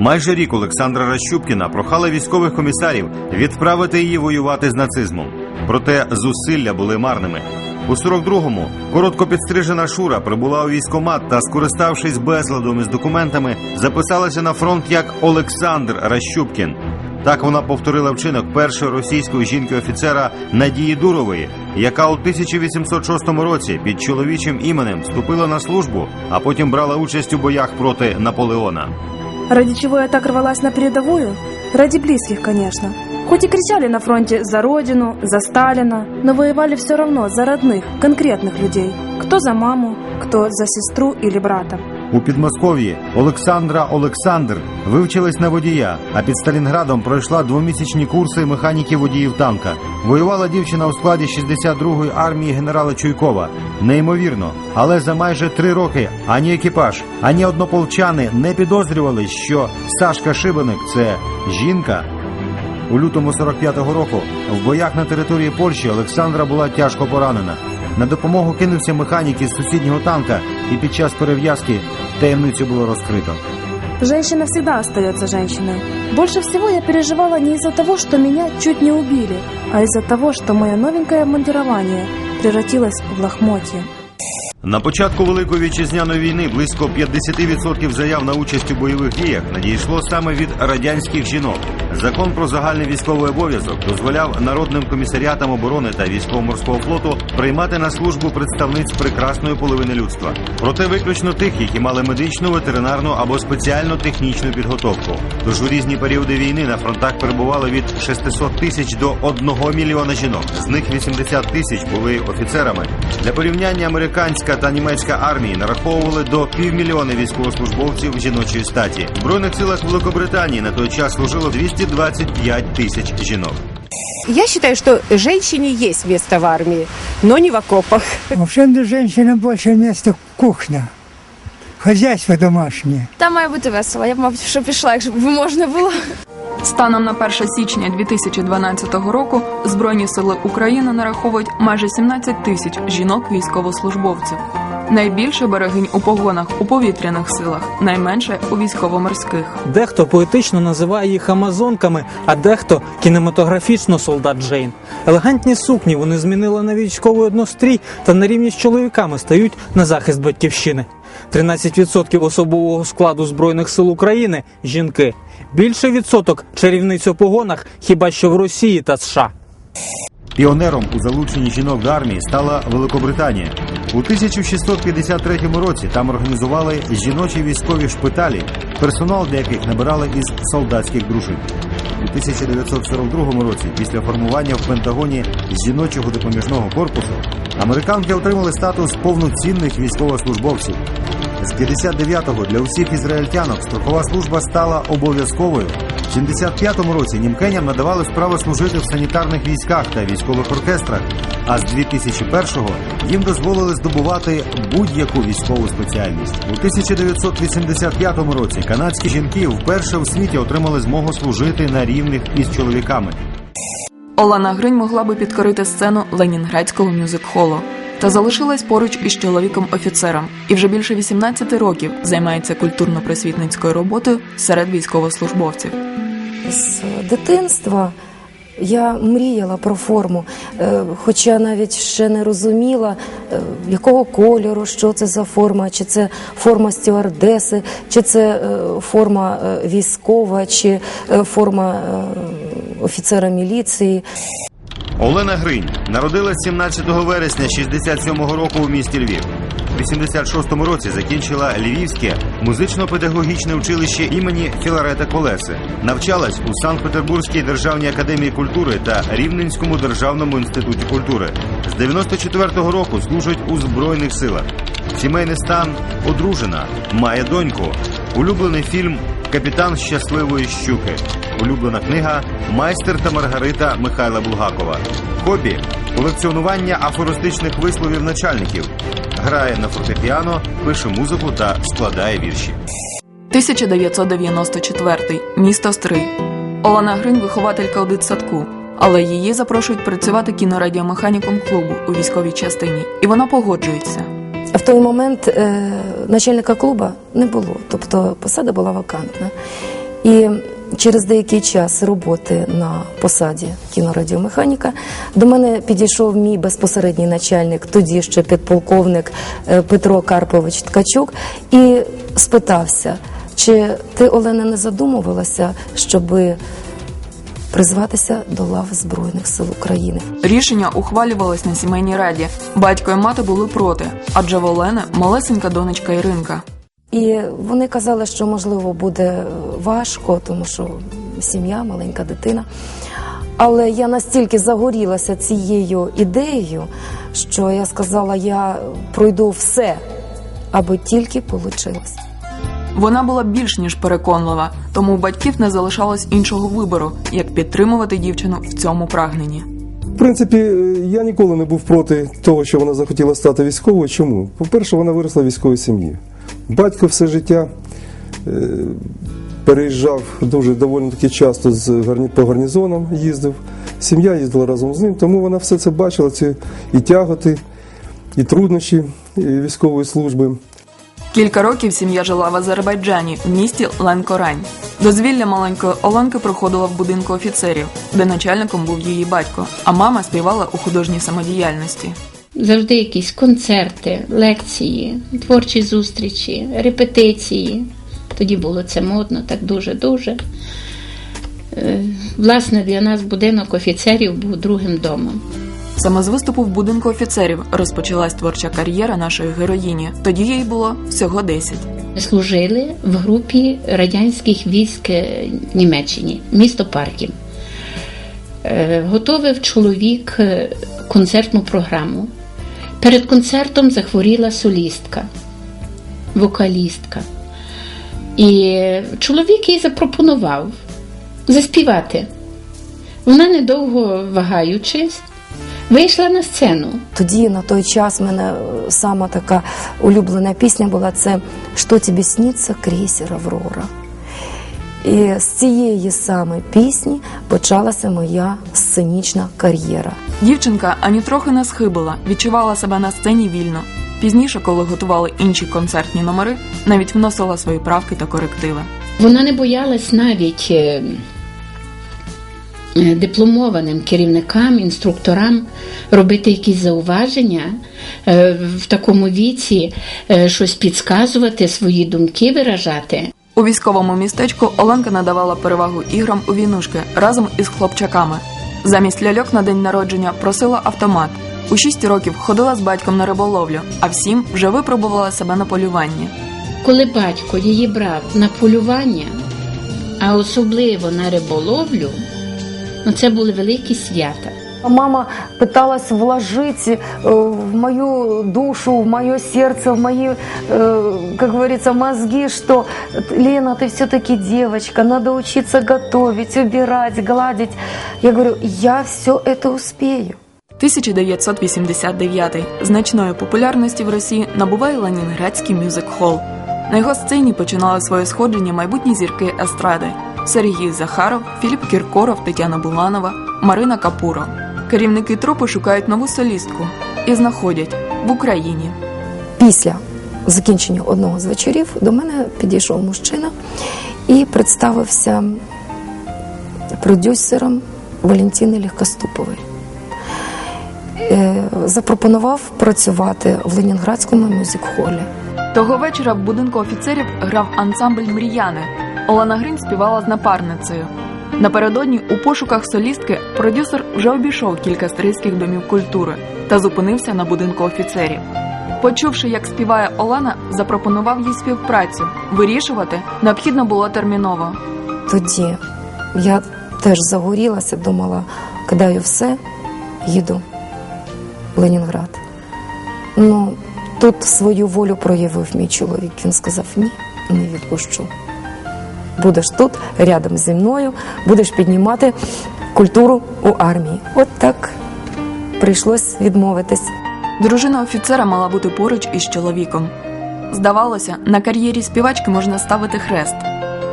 Майже рік Олександра Ращупкіна прохала військових комісарів відправити її воювати з нацизмом. Проте зусилля були марними. У 42-му коротко підстрижена Шура прибула у військкомат та, скориставшись безладом із документами, записалася на фронт як Олександр Ращупкін. Так вона повторила вчинок першої російської жінки-офіцера Надії Дурової, яка у 1806 році під чоловічим іменем вступила на службу, а потім брала участь у боях проти Наполеона. Ради чего я так рвалась на передовую? Ради близких, конечно. Хоть и кричали на фронте за родину, за Сталина, но воевали все равно за родных, конкретных людей. Кто за маму, кто за сестру или брата. У Підмосков'ї Олександра Олександр вивчилась на водія, а під Сталінградом пройшла двомісячні курси механіки водіїв танка. Воювала дівчина у складі 62-ї армії генерала Чуйкова. Неймовірно, але за майже три роки ані екіпаж, ані однополчани не підозрювали, що Сашка Шибеник це жінка. У лютому 45-го року в боях на території Польщі Олександра була тяжко поранена. На допомогу кинувся механік із сусіднього танка, і під час перев'язки таємницю було розкрито. Женщина всегда остается женщиной. Больше всего я переживала не из-за того, что меня чуть не убили, а из-за того, что мое новенькое обмундирование превратилось в лохмотье. На початку Великої вітчизняної війни близько 50% заяв на участь у бойових діях надійшло саме від радянських жінок. Закон про загальний військовий обов'язок дозволяв народним комісаріатам оборони та військово-морського флоту приймати на службу представниць прекрасної половини людства. Проте виключно тих, які мали медичну, ветеринарну або спеціально технічну підготовку. Тож у різні періоди війни на фронтах перебувало від 600 тисяч до 1 мільйона жінок. З них 80 тисяч були офіцерами. Для порівняння американська та німецька армії нараховували до півмільйона військовослужбовців жіночої статі. В збройних силах Великобританії на той час служило 225 тисяч жінок. Я считаю, что женщине есть место в армии, но не в окопах. Вообще для женщины больше места кухня, хозяйство домашнее. Там має бути весело. Я б, мабуть, що пішла, якщо б можна було. Станом на 1 січня 2012 року Збройні сили України нараховують майже 17 тисяч жінок-військовослужбовців. Найбільше берегинь у погонах у повітряних силах, найменше у військово-морських. Дехто поетично називає їх амазонками, а дехто кінематографічно солдат Джейн. Елегантні сукні вони змінили на військовий однострій та на рівні з чоловіками стають на захист батьківщини. 13% особового складу збройних сил України жінки. Більший відсоток чарівниць у погонах хіба що в Росії та США. Піонером у залученні жінок до армії стала Великобританія. У 1653 році там організували жіночі військові шпиталі, персонал для яких набирали із солдатських дружин. У 1942 році, після формування в Пентагоні жіночого допоміжного корпусу, американки отримали статус повноцінних військовослужбовців. З 59-го для усіх ізраїльтянок страхова служба стала обов'язковою. В 75-му році німкеням надавали справу служити в санітарних військах та військових оркестрах. А з 2001-го їм дозволили здобувати будь-яку військову спеціальність. У 1985 році канадські жінки вперше у світі отримали змогу служити на рівних із чоловіками. Олена Гринь могла би підкорити сцену ленінградського мюзик-холу та залишилась поруч із чоловіком-офіцером і вже більше 18 років займається культурно-просвітницькою роботою серед військовослужбовців. З дитинства я мріяла про форму, е, хоча навіть ще не розуміла, е, якого кольору, що це за форма, чи це форма стюардеси, чи це е, форма військова, чи форма офіцера міліції. Олена Гринь народилась 17 вересня 67-го року у місті Львів. У 86-му році закінчила Львівське музично-педагогічне училище імені Філарета Колеси. Навчалась у Санкт-Петербурзькій державній академії культури та Рівненському державному інституті культури. З 94-го року служить у збройних силах. Сімейний стан одружена, має доньку. Улюблений фільм Капітан щасливої щуки. Улюблена книга Майстер та Маргарита Михайла Булгакова. Хобі колекціонування афористичних висловів начальників. Грає на фортепіано, пише музику та складає вірші. 1994 місто Стрий. Олена Гринь вихователька у дитсадку, але її запрошують працювати кінорадіомеханіком клубу у військовій частині, і вона погоджується. В той момент е, начальника клуба не було, тобто посада була вакантна. І через деякий час роботи на посаді кінорадіомеханіка до мене підійшов мій безпосередній начальник, тоді ще підполковник е, Петро Карпович Ткачук, і спитався, чи ти, Олена, не задумувалася, щоби призватися до лав Збройних сил України? Рішення ухвалювалось на сімейній раді. Батько і мати були проти, адже в Олени малесенька донечка Іринка. І вони казали, що можливо буде важко, тому що сім'я, маленька дитина. Але я настільки загорілася цією ідеєю, що я сказала, я пройду все, аби тільки вийшло. Вона була більш ніж переконлива, тому у батьків не залишалось іншого вибору, як підтримувати дівчину в цьому прагненні. В принципі, е, я ніколи не був проти того, що вона захотіла стати військовою. Чому? По-перше, вона виросла в військовій сім'ї. Батько все життя е, переїжджав дуже доволі таки часто з по гарнізонам їздив. Сім'я їздила разом з ним, тому вона все це бачила, ці і тяготи, і труднощі військової служби. Кілька років сім'я жила в Азербайджані в місті Ленкорань. Дозвілля маленької Оленки проходило в будинку офіцерів, де начальником був її батько, а мама співала у художній самодіяльності. Завжди якісь концерти, лекції, творчі зустрічі, репетиції. Тоді було це модно, так дуже-дуже. Е, Власне, для нас будинок офіцерів був другим домом. Саме з виступу в будинку офіцерів розпочалась творча кар'єра нашої героїні. Тоді їй було всього 10. Служили в групі радянських військ е, Німеччині, місто Парків. Е, Готовив чоловік концертну програму. Перед концертом захворіла солістка, вокалістка. І чоловік їй запропонував заспівати. Вона, недовго вагаючись, вийшла на сцену. Тоді на той час в мене сама така улюблена пісня була це Що тобі сниться, крейсер Аврора. І з цієї саме пісні почалася моя сценічна кар'єра. Дівчинка ані трохи не схибила, відчувала себе на сцені вільно. Пізніше, коли готували інші концертні номери, навіть вносила свої правки та корективи. Вона не боялась навіть е, е, дипломованим керівникам, інструкторам робити якісь зауваження е, в такому віці, щось підказувати, свої думки виражати. У військовому містечку Оленка надавала перевагу іграм у війнушки разом із хлопчаками. Замість ляльок на день народження просила автомат. У 6 років ходила з батьком на риболовлю, а в 7 вже випробувала себе на полюванні. Коли батько її брав на полювання, а особливо на риболовлю, ну це були великі свята. Мама пыталась вложить э, в мою душу, в мое сердце, в мои, э, как говорится, мозги, что Лена, ты все-таки девочка, надо учиться готовить, убирать, гладить. Я говорю, я все это успею. 1989 значної популярності в Росії набуває Ленінградський мюзик-хол. На його сцені починали своє сходження майбутні зірки естради: Сергій Захаров, Філіп Кіркоров, Тетяна Буланова, Марина Капуро. Керівники трупи шукають нову солістку і знаходять в Україні. Після закінчення одного з вечорів до мене підійшов мужчина і представився продюсером Валентини Легкоступової. Е, Запропонував працювати в Ленінградському мюзик-холі. Того вечора в будинку офіцерів грав ансамбль Мріяни. Олена Гринь співала з напарницею. Напередодні у пошуках солістки продюсер вже обійшов кілька стрийських домів культури та зупинився на будинку офіцерів. Почувши, як співає Олена, запропонував їй співпрацю. Вирішувати необхідно було терміново. Тоді я теж загорілася, думала, кидаю все, їду в Ленінград. Ну, тут свою волю проявив мій чоловік. Він сказав: ні, не відпущу. Будеш тут, рядом зі мною, будеш піднімати культуру у армії. От так прийшлось відмовитись. Дружина офіцера мала бути поруч із чоловіком. Здавалося, на кар'єрі співачки можна ставити хрест.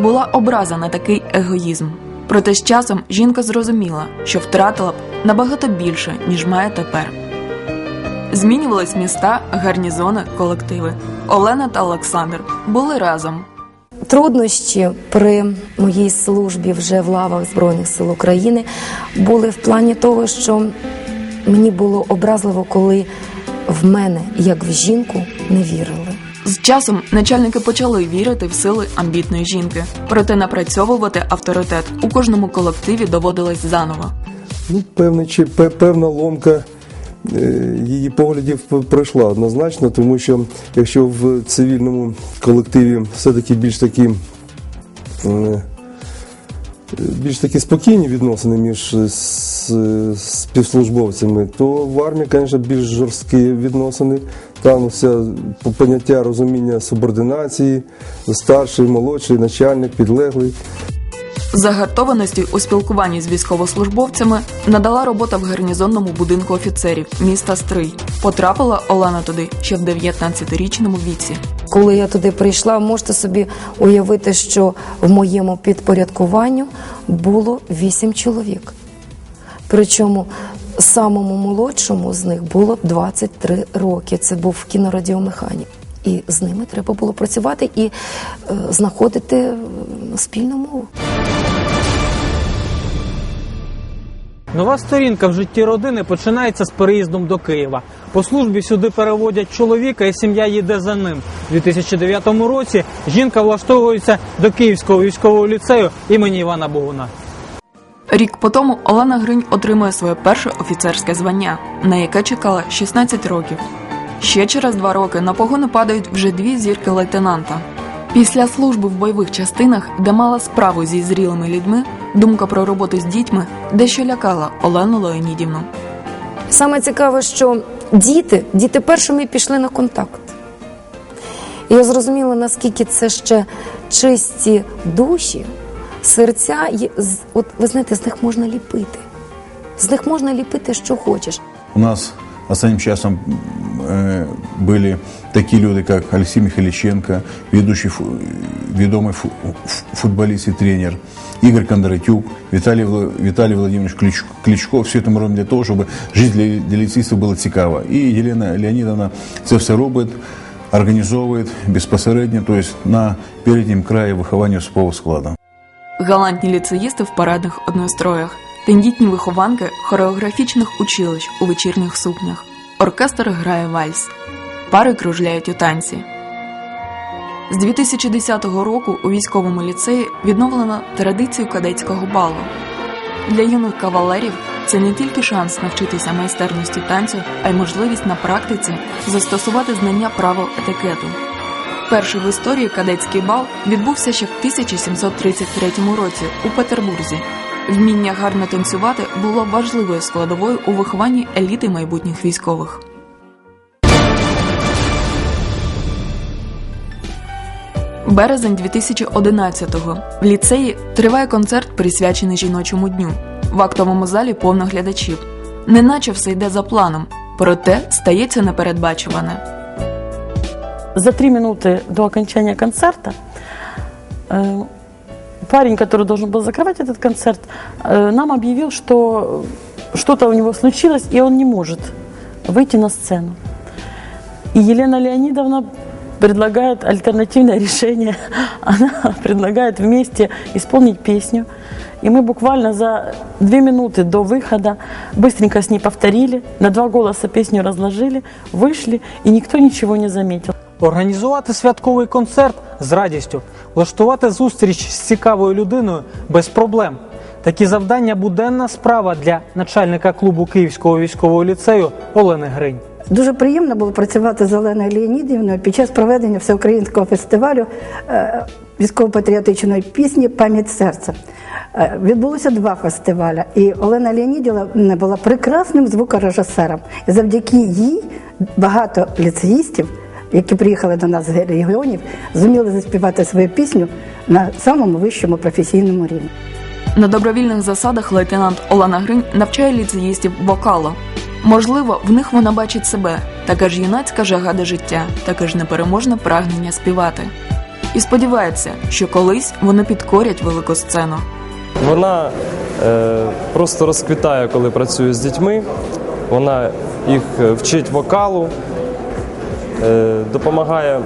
Була образа на такий егоїзм. Проте з часом жінка зрозуміла, що втратила б набагато більше, ніж має тепер. Змінювались міста, гарнізони, колективи. Олена та Олександр були разом. Труднощі при моїй службі вже в лавах Збройних сил України були в плані того, що мені було образливо, коли в мене, як в жінку, не вірили. З часом начальники почали вірити в сили амбітної жінки, проте напрацьовувати авторитет у кожному колективі доводилось заново. Ну, певний, чи певна ломка її поглядів пройшла однозначно, тому що якщо в цивільному колективі все-таки більш такі. е, Більш такі спокійні відносини між е, е, співслужбовцями, то в армії, звісно, більш жорсткі відносини. Там все поняття розуміння субординації, старший, молодший, начальник, підлеглий. Загартованості у спілкуванні з військовослужбовцями надала робота в гарнізонному будинку офіцерів міста Стрий. Потрапила Олена туди ще в 19-річному віці. Коли я туди прийшла, можете собі уявити, що в моєму підпорядкуванню було вісім чоловік. Причому самому молодшому з них було 23 роки. Це був кінорадіомеханік. І з ними треба було працювати і е, знаходити спільну мову. Нова сторінка в житті родини починається з переїздом до Києва. По службі сюди переводять чоловіка, і сім'я їде за ним. У 2009 році жінка влаштовується до Київського військового ліцею імені Івана Богуна. Рік по тому Олена Гринь отримує своє перше офіцерське звання, на яке чекала 16 років. Ще через два роки на погони падають вже дві зірки лейтенанта. Після служби в бойових частинах, де мала справу зі зрілими людьми, думка про роботу з дітьми дещо лякала Олену Леонідівну. Саме цікаве, що діти, діти першими пішли на контакт. І я зрозуміла, наскільки це ще чисті душі, серця. От ви знаєте, з них можна ліпити. З них можна ліпити, що хочеш. У нас останнім часом е, були такі люди, як Олексій Михайліченко, ведущий фу- відомий фу- футболіст і тренер, Ігор Кондратюк, Віталій, Віталій Владимирович Клич- Кличко. Все це ми робимо для того, щоб життя для, для було цікаво. І Єлена Леонідовна це все робить, організовує безпосередньо, тобто на переднім краї виховання особового складу. Галантні ліцеїсти в парадних одностроях, тендітні вихованки хореографічних училищ у вечірніх сукнях. Оркестр грає вальс. Пари кружляють у танці. З 2010 року у військовому ліцеї відновлено традицію кадетського балу. Для юних кавалерів це не тільки шанс навчитися майстерності танцю, а й можливість на практиці застосувати знання правил етикету. Перший в історії кадетський бал відбувся ще в 1733 році у Петербурзі. Вміння гарно танцювати було важливою складовою у вихованні еліти майбутніх військових. Березень 2011-го. В ліцеї триває концерт, присвячений жіночому дню. В актовому залі повно глядачів. Неначе все йде за планом, проте стається непередбачуване. За три минуты до окончания концерта э, парень, который должен был закрывать этот концерт, э, нам объявил, что что-то у него случилось, и он не может выйти на сцену. И Елена Леонидовна предлагает альтернативное решение. Она предлагает вместе исполнить песню. И мы буквально за две минуты до выхода быстренько с ней повторили, на два голоса песню разложили, вышли, и никто ничего не заметил. Організувати святковий концерт з радістю, влаштувати зустріч з цікавою людиною без проблем. Такі завдання буденна справа для начальника клубу Київського військового ліцею Олени Гринь. Дуже приємно було працювати з Оленою Леонідівною під час проведення всеукраїнського фестивалю е, військово-патріотичної пісні Пам'ять серця. Е, Відбулося два фестивалі, і Олена Леонідівна була прекрасним звукорежисером. І завдяки їй багато ліцеїстів, які приїхали до нас з регіонів, зуміли заспівати свою пісню на самому вищому професійному рівні. На добровільних засадах лейтенант Олена Гринь навчає ліцеїстів вокалу. Можливо, в них вона бачить себе, така ж юнацька жага до життя, таке ж непереможне прагнення співати. І сподівається, що колись вони підкорять велику сцену. Вона е, просто розквітає, коли працює з дітьми. Вона їх е, вчить вокалу, е, допомагає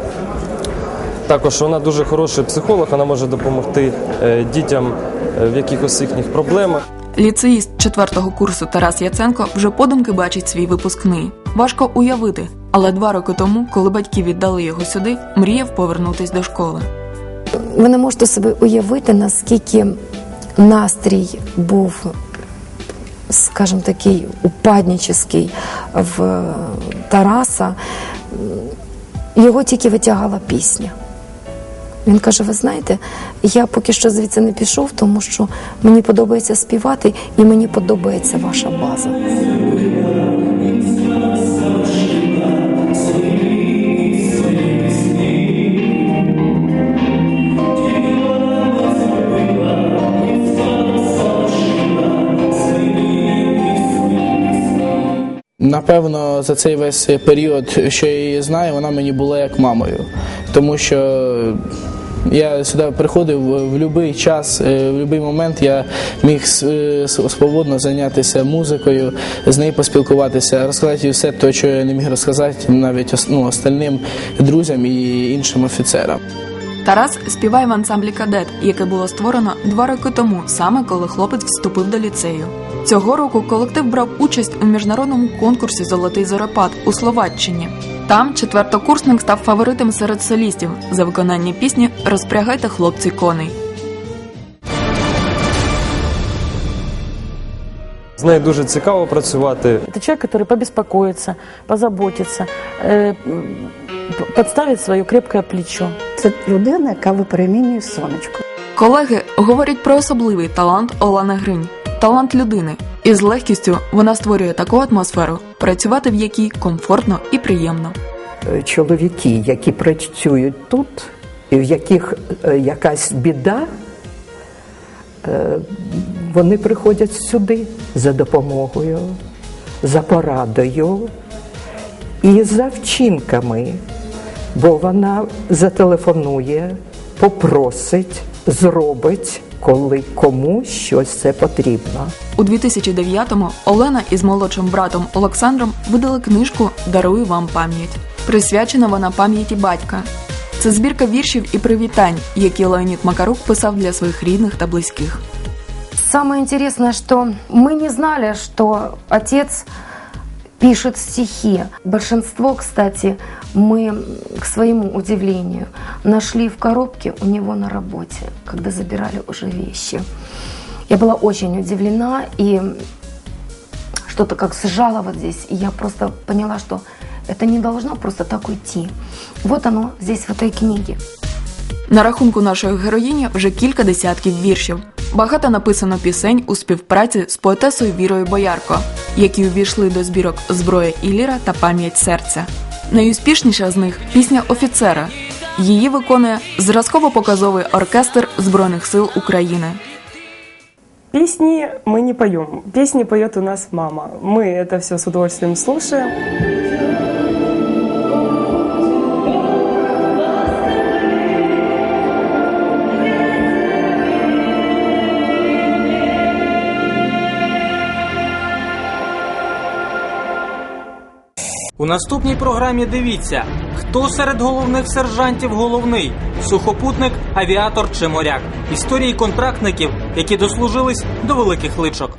Також вона дуже хороший психолог, вона може допомогти е, дітям е, в якихось їхніх проблемах. Ліцеїст четвертого курсу Тарас Яценко вже подумки бачить свій випускний. Важко уявити, але два роки тому, коли батьки віддали його сюди, мріяв повернутись до школи. Ви не можете собі уявити, наскільки настрій був, скажімо такий, упаднический в Тараса. Його тільки витягала пісня. Він каже: ви знаєте, я поки що звідси не пішов, тому що мені подобається співати і мені подобається ваша база. Напевно, за цей весь період, що я її знаю, вона мені була як мамою. Тому що я сюди приходив в будь-який час, е, в будь-який момент я міг е, свободно зайнятися музикою, з нею поспілкуватися, розказати все те, що я не міг розказати навіть ну, остальним друзям і іншим офіцерам. Тарас співає в ансамблі кадет, яке було створено два роки тому, саме коли хлопець вступив до ліцею. Цього року колектив брав участь у міжнародному конкурсі Золотий зорепад у Словаччині. Там четвертокурсник став фаворитом серед солістів за виконання пісні Розпрягайте хлопці коней. З нею дуже цікаво працювати. Это человек, который побеспокоится, позаботится, э, м, п- подставит свое крепкое плечо. Це людина, яка випромінює сонечко. Колеги говорять про особливий талант Олени Гринь талант людини, і з легкістю вона створює таку атмосферу, працювати в якій комфортно і приємно. Е, чоловіки, які працюють тут, і в яких е, якась біда, е, вони приходять сюди за допомогою, за порадою і за вчинками, бо вона зателефонує, попросить, зробить, коли комусь щось це потрібно. У 2009-му Олена із молодшим братом Олександром видали книжку Дарую вам пам'ять. Присвячена вона пам'яті батька. Це збірка віршів і привітань, які Леонід Макарук писав для своїх рідних та близьких. Самое интересное, что мы не знали, что отец пишет стихи. Большинство, кстати, мы, к своему удивлению, нашли в коробке у него на работе, когда забирали уже вещи. Я была очень удивлена и что-то как сжало вот здесь. И я просто поняла, что это не должно просто так уйти. Вот оно здесь, в этой книге. На рахунку нашої героїні вже кілька десятків віршів. Багато написано пісень у співпраці з поетесою Вірою Боярко, які увійшли до збірок Зброя і ліра та пам'ять серця. Найуспішніша з них пісня офіцера. Її виконує зразково-показовий оркестр Збройних сил України. Песни мы не поем. Песни поет у нас мама. Мы это все с удовольствием слушаем. У наступній програмі дивіться, хто серед головних сержантів головний сухопутник, авіатор чи моряк. Історії контрактників, які дослужились до великих личок.